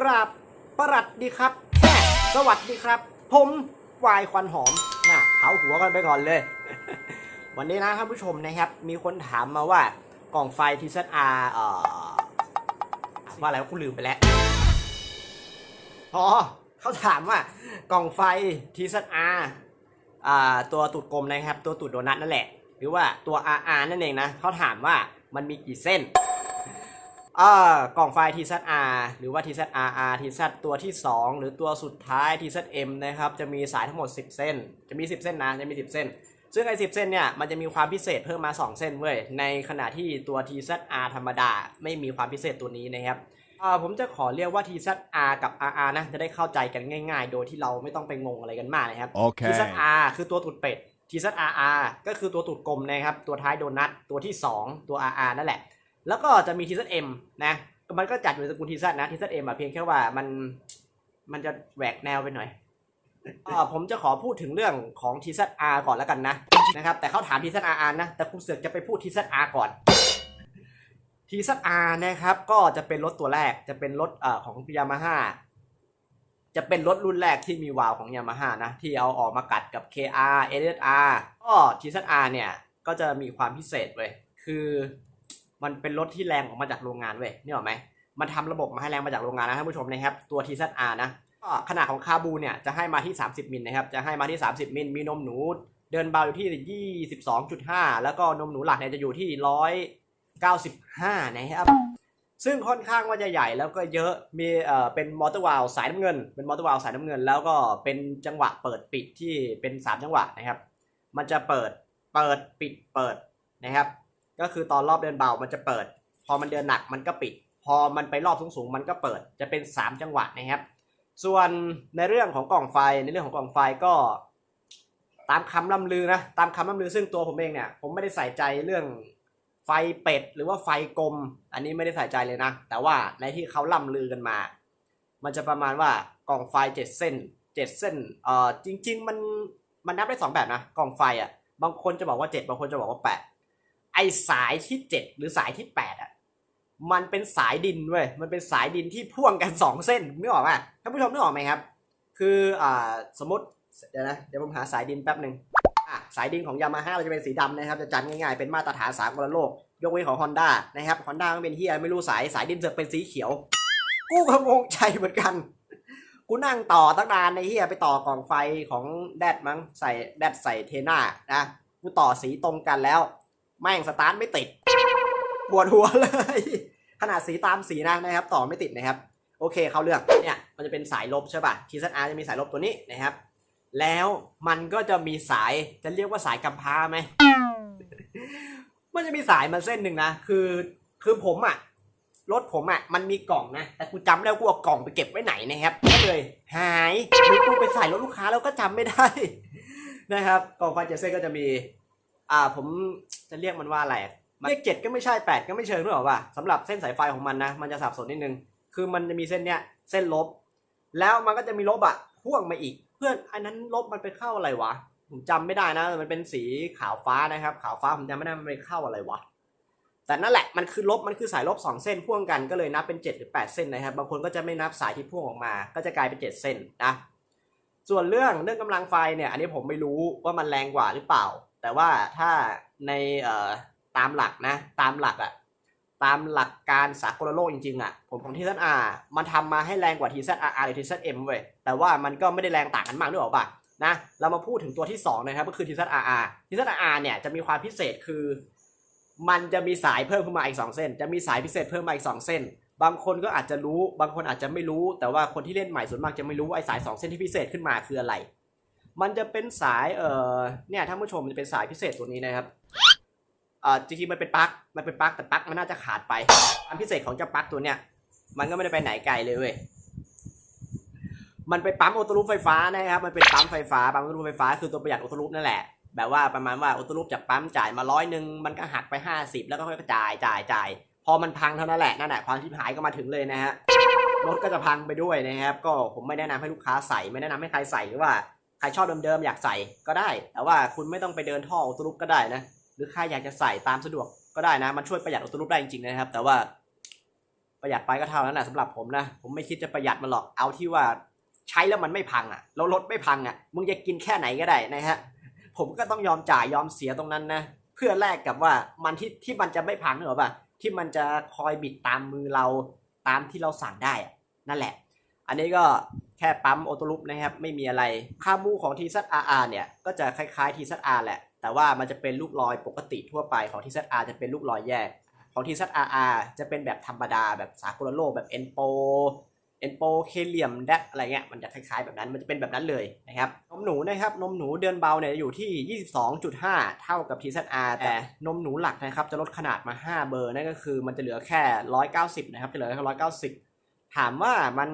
กราบประหลัดดีครับแฮ่สวัสดีครับ ผมวายควันหอมน่ะเผาหัวกันไปก่อนเลย วันนี้นะท่านผู้ชมนะครับ มีคนถามมาว่ากล่องไฟทีซัอาเอ่อว่าอะไรวะกูลืมไปแล้ว อ๋อเขาถามว่ากล่องไฟทีซัอาอ่าตัวตูดกลมนะครับ ตัวตูดโดนัทนั่นแหละ หรือว่าตัว RR นั่นเองนะเขาถามว่ามันมีกี่เส้น อ่อกล่องไฟ TZR หรือว่า TZRR TZ ตัวที่ 2 หรือตัวสุดท้าย TZM นะครับ จะมีสายทั้งหมด 10 เส้น จะมี 10 เส้นนะ จะมี 10 เส้น ซึ่งไอ้10 เส้นเนี่ย มันจะมีความพิเศษเพิ่มมา 2 เส้นเว้ย ในขณะที่ตัว TZR ธรรมดา ไม่มีความพิเศษตัวนี้นะครับอ่าผมจะขอเรียกว่า TZR กับ RR นะ จะได้เข้าใจกันง่าย ๆ โดยที่เราไม่ต้องไปงงอะไรกันมากนะครับ Okay. TZR คือตัวตูดเป็ด TZRR ก็คือตัวตูดกลมนะครับ ตัวท้ายโดนัท ตัวที่ 2 ตัว RR นั่นแหละ แล้วก็จะมี TZM นะมันก็จัดอยู่ในสกุล TZ นะ TZM อะเพียงแค่ว่ามันมันจะแหวกแนวไปหน่อยผมจะขอพูดถึงเรื่องของ TZR ก่อนแล้วกันนะนะครับ แต่เขาถาม TZRR นะ แต่คุณเสือกจะไปพูด TZR ก่อน TZR นะครับ ก็จะเป็นรถตัวแรกจะเป็นรถอของยามาฮ่าจะเป็นรถรุ่นแรกที่มีวาล์วของยามาฮ่านะที่เอาออกมากัดกับ KR SR ก็ TZR เนี่ย ก็จะมีความพิเศษเว้ยคือ มันเป็นรถที่แรงออกมาจากโรงงานเว้ยนี่หรอไหมมันทำระบบมาให้แรงมาจากโรงงานนะท่านผู้ชมนะครับตัว TZR นะก็ขนาดของคาบูเนี่ยจะให้มาที่ 30มิลนะครับจะให้มาที่ 30มิลมีนมหนู เดินเบาอยู่ที่ 22.5 แล้วก็นมหนูหลักเนี่ยจะอยู่ที่ 195 นะครับซึ่งค่อนข้างว่าจะใหญ่แล้วก็เยอะมีเอ่อเป็นมอเตอร์วาลสายน้ำเงิน เป็นมอเตอร์วาลสายน้ำเงิน แล้วก็เป็นจังหวะเปิดปิดที่เป็น 3 จังหวะนะครับ มันจะเปิดเปิดปิดเปิดนะครับ ก็คือตอนรอบเดินเบามันจะเปิด พอมันเดินหนักมันก็ปิด พอมันไปรอบสูงๆมันก็เปิดจะเป็น 3 จังหวะนะครับ ส่วนในเรื่องของกล่องไฟในเรื่องของกล่องไฟก็ตามคำล่ำลือนะตามคำล่ำลือซึ่งตัวผมเองเนี่ยผมไม่ได้ใส่ใจเรื่องไฟเป็ดหรือว่าไฟกลม อันนี้ไม่ได้ใส่ใจเลยนะ แต่ว่าในที่เขาล่ำลือกันมา มันจะประมาณว่ากล่องไฟเจ็ดเส้นเจ็ดเส้นเอ่อจริง ๆ มันมันนับได้สองแบบนะกล่องไฟอะบางคนจะบอกว่าเจ็ดบางคนจะบอกว่าแปด สายที่เจ็ดหรือสายที่แปดอะมันเป็นสายดินเว้ยมันเป็นสายดินที่พ่วงกันสองเส้นนึกออกไหมท่านผู้ชมนึกออกไหมครับ คืออ่าสมมติเดี๋ยวนะเดี๋ยวผมหาสายดินแป๊บหนึ่งอะสายดินของยามาฮ่าเราจะเป็นสีดำนะครับ จะจำง่ายๆเป็นมาตรฐานสากลโลก ยกเว้นของ Honda นะครับ Honda มันเป็นเฮียไม่รู้สายสายดินเสือกเป็นสีเขียว กูก็งงใจเหมือนกันกูนั่งต่อตั้งนานในเฮียไปต่อกล่องไฟของแดดมั้งใส่แดดใส่เทน่านะกูต่อสีตรงกันแล้ว แม่งสตาร์ทไม่ติดปวดหัวเลย ขนาดสีตามสีนะนะครับ ต่อไม่ติดนะครับ โอเคเขาเลือกเนี่ยมันจะเป็นสายลบใช่ป่ะ TZR จะมีสายลบตัวนี้นะครับ แล้วมันก็จะมีสายจะเรียกว่าสายกำพร้าไหมมันจะมีสายมาเส้นหนึ่งนะคือคือผมอะรถผมอะมันมีกล่องนะแต่กูจำไม่ได้วกูเอากล่องไปเก็บไว้ไหนนะครับก็เลยหายหรือกูไปใส่รถลูกค้าแล้วก็จำไม่ได้นะครับกล่องไฟเจ็ดเส้นก็จะมี อ่าผมจะเรียกมันว่าอะไรเรียกเจ็ดก็ไม่ใช่แปดก็ไม่เชิงหรือเปล่าว่าสำหรับเส้นสายไฟของมันนะ มันจะสับสนนิดนึง คือมันจะมีเส้นเนี้ยเส้นลบ แล้วมันก็จะมีลบอะพ่วงมาอีก เพื่อนอันนั้นลบมันไปเข้าอะไรวะ ผมจำไม่ได้นะ มันเป็นสีขาวฟ้านะครับ ขาวฟ้าผมจำไม่ได้มันไปเข้าอะไรวะ แต่นั่นแหละมันคือลบมันคือสายลบ 2 เส้นพ่วงกันก็เลยนับเป็น 7 หรือ 8 เส้นนะครับ บางคนก็จะไม่นับสายที่พ่วงออกมา ก็จะกลายเป็น 7 เส้นนะ ส่วนเรื่องเรื่องกำลังไฟเนี่ย อันนี้ผมไม่รู้ว่ามันแรงกว่าหรือเปล่า แต่ว่าถ้าในเอ่อตามหลักนะ ตามหลักอะตามหลักการสากลโลกจริงๆอะผมของทีซัอามันทำมาให้แรงกว่าทีซันอาร์หรือทีซันเอ็มเว้ยแต่ว่ามันก็ไม่ได้แรงต่างกันมากด้วยหรอปะนะเรามาพูดถึงตัวที่2นะครับก็คือ t z r r t z r r เนี่ยจะมีความพิเศษคือ มันจะมีสายเพิ่มขึ้นมาอีก 2 เส้น จะมีสายพิเศษเพิ่มมาอีก 2 เส้น บางคนก็อาจจะรู้ บางคนอาจจะไม่รู้ แต่ว่าคนที่เล่นใหม่ส่วนมากจะไม่รู้ว่าไอ้สาย 2 เส้นที่พิเศษขึ้นมาคืออะไร มันจะเป็นสายเอ่อเนี่ยท่านผู้ชมมันจะเป็นสายพิเศษตัวนี้นะครับเอ่อจริงๆมันเป็นปลั๊กมันเป็นปลั๊กแต่ปลั๊กมันน่าจะขาดไปความพิเศษของเจ้าปลั๊กตัวเนี้ยมันก็ไม่ได้ไปไหนไกลเลยเว้ยมันไปปั๊มออโต้ลูปไฟฟ้านะครับมันเป็นปั๊มไฟฟ้าปั๊มออโต้ลูปไฟฟ้าคือตัวประหยัดออโต้ลูปนั่นแหละแบบว่าประมาณว่าออโต้ลูปจากปั๊มจ่ายมาร้อยหนึ่งมันก็หักไป 50 แล้วก็ค่อยจ่ายจ่ายจ่ายพอมันพังเท่านั้นแหละนั่นแหละความชิบหายก็มาถึงเลยนะฮะรถก็จะพังไปด้วยนะครับ ก็ผมไม่แนะนำให้ลูกค้าใส่ไม่แนะนำให้ใครใส่หรือว่า ใครชอบเดิมๆอยากใส่ก็ได้ แต่ว่าคุณไม่ต้องไปเดินท่อออโต้ลูปก็ได้นะ หรือใครอยากจะใส่ตามสะดวกก็ได้นะ มันช่วยประหยัดออโต้ลูปได้จริงๆนะครับ แต่ว่าประหยัดไปก็เท่านั้นแหละสำหรับผมนะ ผมไม่คิดจะประหยัดมันหรอก เอาที่ว่าใช้แล้วมันไม่พังอะ แล้วรถไม่พังอะ มึงจะกินแค่ไหนก็ได้นะฮะ ผมก็ต้องยอมจ่ายยอมเสียตรงนั้นนะ เพื่อแลกกับว่ามันที่ที่มันจะไม่พังนึกอปะที่มันจะคอยบิดตามมือเราตามที่เราสั่งได้อะนั่นแหละ อันนี้ก็ แค่ปั๊มออโต้ลุปนะครับไม่มีอะไรค่ามูของ t z r r เนี่ยก็จะคล้ายๆ t z r แหละ แต่ว่ามันจะเป็นลูกลอยปกติทั่วไปของ t z r จะเป็นลูกลอยแยก ของ t z r r จะเป็นแบบธรรมดาแบบสากลโลกแบบ n p o e n p o เคเลียมแดอะไรเงี้ยมันจะคล้ายๆแบบนั้นมันจะเป็นแบบนั้นเลยนะครับนมหนูนะครับนมหนูเดือนเบาเนี่ยอยู่ที่ 22.5 เท่ากับ TZR แต่นมหนูหลักนะครับจะลดขนาดมา 5 เบอร์นั่นก็คือมันจะเหลือแค่ 190 นะครับจะเหลือแค่190 ถามว่ามัน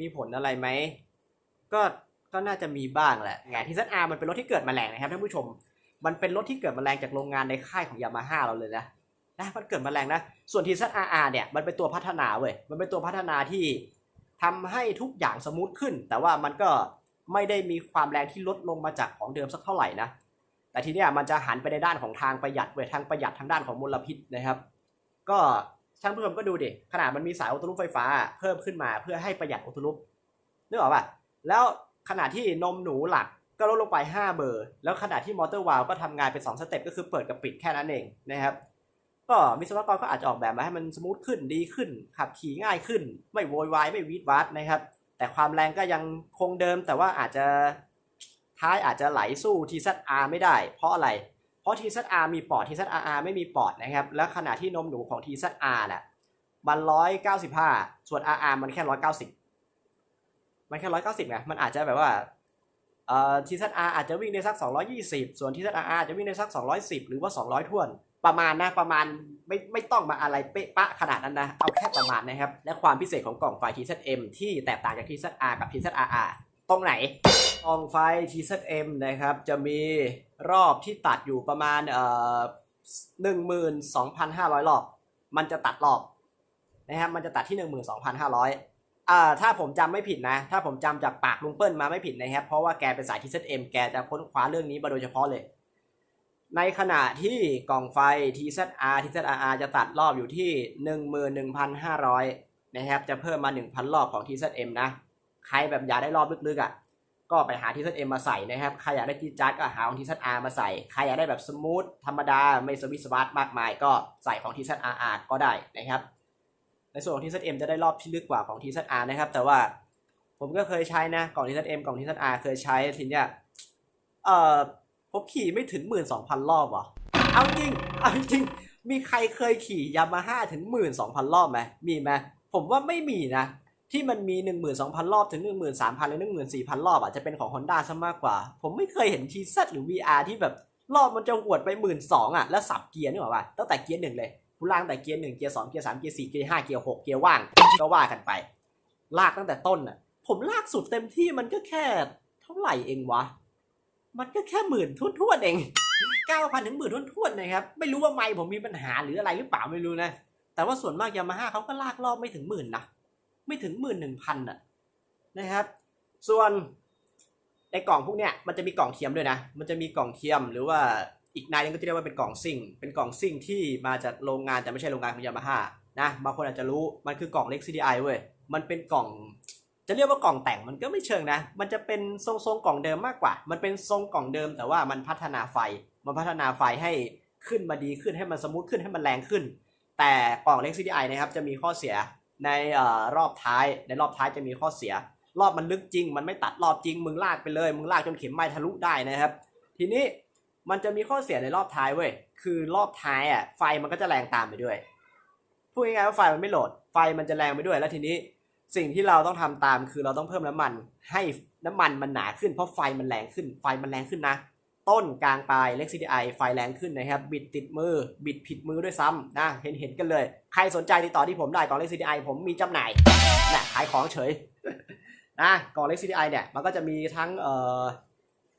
มีผลอะไรไหมก็ก็น่าจะมีบ้างแหละไง TZR มันเป็นรถที่เกิดมาแรงนะครับท่านผู้ชม มันเป็นรถที่เกิดมาแรงจากโรงงานในค่ายของยามาฮ่าเราเลยนะนะมันเกิดมาแรงนะ ส่วน TZRR เนี่ยมันเป็นตัวพัฒนาเว้ยมันเป็นตัวพัฒนาที่ทำให้ทุกอย่างสมูทขึ้น แต่ว่ามันก็ไม่ได้มีความแรงที่ลดลงมาจากของเดิมสักเท่าไหร่นะแต่ทีเนี้ยมันจะหันไปในด้านของทางประหยัดเว้ยทางประหยัดทางด้านของมลพิษนะครับ ก็ ท่านผู้ชมก็ดูดิขนาดมันมีสายออโต้ลูปไฟฟ้าเพิ่มขึ้นมาเพื่อให้ประหยัดออโต้ลูปนึกออกป่ะแล้วขนาดที่นมหนูหลักก็ลดลงไป 5 เบอร์ แล้วขนาดที่มอเตอร์วาลก็ทำงานเป็น 2 สเต็ปก็คือเปิดกับปิดแค่นั้นเองนะครับ ก็วิศวกรก็อาจจะออกแบบมาให้มันสมูทขึ้นดีขึ้น ขับขี่ง่ายขึ้น ไม่โวยวายไม่วีดวาดนะครับ แต่ความแรงก็ยังคงเดิมแต่ว่าอาจจะท้ายอาจจะไหลสู้ TZR ไม่ได้ เพราะอะไร ราะ TZR มีปอด TZR ไม่มีปอดนะครับ แล้วขณะที่นมหนูของ TZR น่ะมัน195ส่วน RR มันแค่190มันแค่190ไงมันอาจจะแบบว่าเอ่อ TZR อาจจะวิ่งได้สัก220ส่วน TZR อาจจะวิ่งได้สัก210หรือว่า200ท่วนประมาณนะประมาณไม่ไม่ต้องมาอะไรเป๊ะปะขนาดนั้นนะ เอาแค่ประมาณนะครับ และความพิเศษของกล่องไฟ TZM ที่แตกต่างจาก TZR กับ TZRR ตรงไหนกองไฟ TZM นะครับ จะมีรอบที่ตัดอยู่ประมาณเอ่อ12,500รอบ มันจะตัดรอบนะครับมันจะตัดที่12,500อ่าถ้าผมจำไม่ผิดนะ ถ้าผมจำจากปากลุงเปิ้ลมาไม่ผิดนะครับ เพราะว่าแกเป็นสาย TZM แกจะค้นคว้าเรื่องนี้มาโดยเฉพาะเลย ในขณะที่กล่องไฟ TZR TZRR จะตัดรอบอยู่ที่ 11,500นะครับ จะเพิ่มมา 1,000 รอบของ TZM นะ ใครแบบอยากได้รอบลึกๆอะก็ไปหา TZM มาใส่นะครับ ใครอยากได้จีจัดก็หาของ TZR มาใส่ ใครอยากได้แบบสมูทธรรมดาไม่สวิสวัสมากมาย ก็ใส่ของ TZRR ก็ได้นะครับ ในส่วนของ TZM จะได้รอบที่ลึกกว่าของ TZR นะครับ แต่ว่าผมก็เคยใช้นะกล่อง TZM กล่อง TZR เคยใช้ทีเนี้ยเอ่อผมขี่ไม่ถึง12,000รอบว่ะเอาจริงเอาจริงมีใครเคยขี่ยามาฮ่าถึง12,000รอบไหมมีไหมผมว่าไม่มีนะ ที่มันมี 12,000 รอบถึง 13,000หรือ14,000 รอบอะจะเป็นของ Honda ซะมากกว่า ผมไม่เคยเห็น TZ หรือ VR ที่แบบรอบมันจะหวดไป 12,000อะ แล้วสับเกียร์นี่หรอวะตั้งแต่เกียร์หนึ่งเลยกูลางแต่เกียร์หนึ่งเกียร์สองเกียร์สามเกียร์สี่เกียร์ห้าเกียร์หกเกียร์ว่าง ก็ว่ากันไป ลากตั้งแต่ต้นอะ ผมลากสุดเต็มที่มันก็แค่เท่าไหร่เองวะ มันก็แค่หมื่นทุ่นๆเองเก้าพันถึงหมื่นทุ่นๆนะครับ ไม่รู้ว่าไมค์ผมมีปัญหาหรืออะไรหรือเปล่าไม่รู้นะ แต่ว่าส่วนมากยามาฮ่าเขาก็ลากรอบไม่ถึงหมื่นนะ ไม่ถึงหมื่นหนึ่งพันอะนะครับ ส่วนในกล่องพวกเนี้ยมันจะมีกล่องเทียมด้วยนะ มันจะมีกล่องเทียมหรือว่าอีกนายหนึงก็จะเรียกว่าเป็นกล่องซิ่ง เป็นกล่องซิ่งที่มาจากโรงงานแต่ไม่ใช่โรงงานของยามาฮ่านะ บางคนอาจจะรู้ มันคือกล่องเล็ก CDI เว้ย มันเป็นกล่องจะเรียกว่ากล่องแต่งมันก็ไม่เชิงนะ มันจะเป็นทรงทรงกล่องเดิมมากกว่า มันเป็นทรงกล่องเดิมแต่ว่ามันพัฒนาไฟ มันพัฒนาไฟให้ขึ้นมาดีขึ้นให้มันสมูทขึ้นให้มันแรงขึ้น แต่กล่องเล็ก CDI นะครับจะมีข้อเสีย ในอรอบท้าย ในรอบท้ายจะมีข้อเสีย รอบมันลึกจริง มันไม่ตัดรอบจริง มึงลากไปเลย มึงลากจนเข็มไม้ทะลุได้นะครับ ทีนี้มันจะมีข้อเสียในรอบท้ายเว้ย คือรอบท้ายอะไฟมันก็จะแรงตามไปด้วยพูดง่ายๆว่าไฟมันไม่โหลด ไฟมันจะแรงไปด้วย แล้วทีนี้สิ่งที่เราต้องทำตามคือเราต้องเพิ่มน้ำมัน ให้น้ำมันมันหนาขึ้นเพราะไฟมันแรงขึ้น ไฟมันแรงขึ้นนะ ต้นกลางปลายเล็ก CDI ไฟแรงขึ้นนะครับ บิดติดมือ บิดผิดมือด้วยซ้ำนะเห็นเห็นกันเลย ใครสนใจติดต่อที่ผมได้กล่องเล็ก CDI ผมมีจำหน่ายนะขายของเฉยนะกล่องเล็ก CDI เนี่ยมันก็จะมีทั้งเอ่อ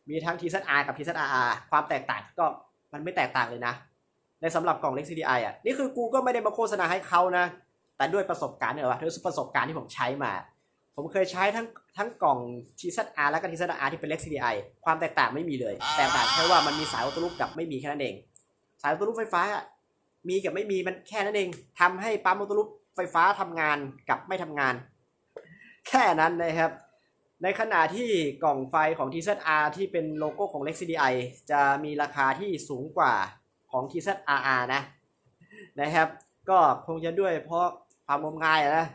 มีทั้ง TZR กับ TZRR ความแตกต่างก็มันไม่แตกต่างเลยนะ ในสำหรับกล่องเล็ก CDI อะนี่คือกูก็ไม่ได้มาโฆษณาให้เขานะ แต่ด้วยประสบการณ์เนี่ยว่ะด้วยประสบการณ์ที่ผมใช้มา ผมเคยใช้ทั้ง ทั้งกล่อง TZR แล้วก็ TZR ที่เป็นเล็ก CDI ความแตกต่างไม่มีเลย แตกต่างแค่ว่ามันมีสายออโต้ลูปกับไม่มีแค่นั้นเอง สายออโต้ลูปไฟฟ้าอะมีกับไม่มีมันแค่นั้นเองทำให้ปั๊มออโต้ลูปไฟฟ้าทำงานกับไม่ทำงาน แค่นั้นนะครับ ในขณะที่กล่องไฟของ TZR ที่เป็นโลโก้ของ Lex CDI จะมีราคาที่สูงกว่าของ TZRR นะนะครับ ก็คงจะด้วยเพราะความงมงายอะนะ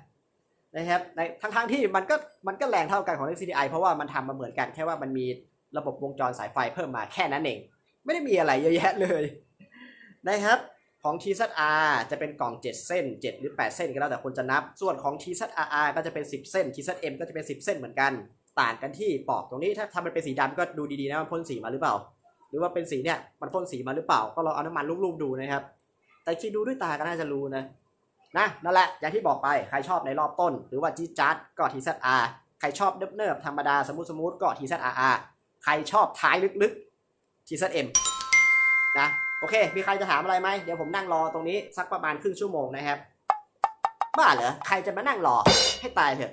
นะครับในทั้งทงๆที่มันก็มันก็แรงเท่ากันของ Lex CDI เพราะว่ามันทำมาเหมือนกันแค่ว่ามันมีระบบวงจรสายไฟเพิ่มมาแค่นั้นเอง ไม่ได้มีอะไรเยอะแยะเลยนะครับของ TZR จะเป็นกล่อง 7 เส้น 7 หรือ 8 เส้นก็แล้วแต่คนจะนับ ส่วนของ TZRR ก็จะเป็น 10 เส้น TZM ก็จะเป็น 10 เส้นเหมือนกัน ต่างกันที่ปอกตรงนี้ถ้าทำมันเป็นสีดำก็ดูดีๆนะมันพ่นสีมาหรือเปล่า หรือว่าเป็นสีเนี่ยมันพ่นสีมาหรือเปล่า ก็ลองเอาน้ำมันลูบๆดูนะครับ แต่คิดดูด้วยตาก็น่าจะรู้นะ นะนั่นแหละอย่างที่บอกไปใครชอบในรอบต้น หรือว่าจี๊ดจ๊ดก็ TZR ใครชอบเนิบๆธรรมดาสมูทสมูทก็ TZRR ใครชอบท้ายลึกๆ TZM นะโอเค มีใครจะถามอะไรไหมเดี๋ยวผมนั่งรอตรงนี้สักประมาณครึ่งชั่วโมงนะครับ บ้าเหรอ ใครจะมานั่งรอให้ตายเถอะ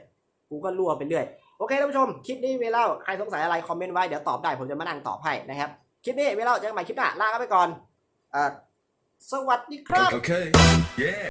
กูก็รั่วไปเรื่อย โอเคท่านผู้ชม คลิปนี้เวลาใครสงสัยอะไรคอมเมนต์ไว้ เดี๋ยวตอบได้ผมจะมานั่งตอบให้นะครับ คลิปนี้เวลาเจอกันใหม่คลิปหน้าลาไปก่อน เอ่อ สวัสดีครับ Okay. Yeah.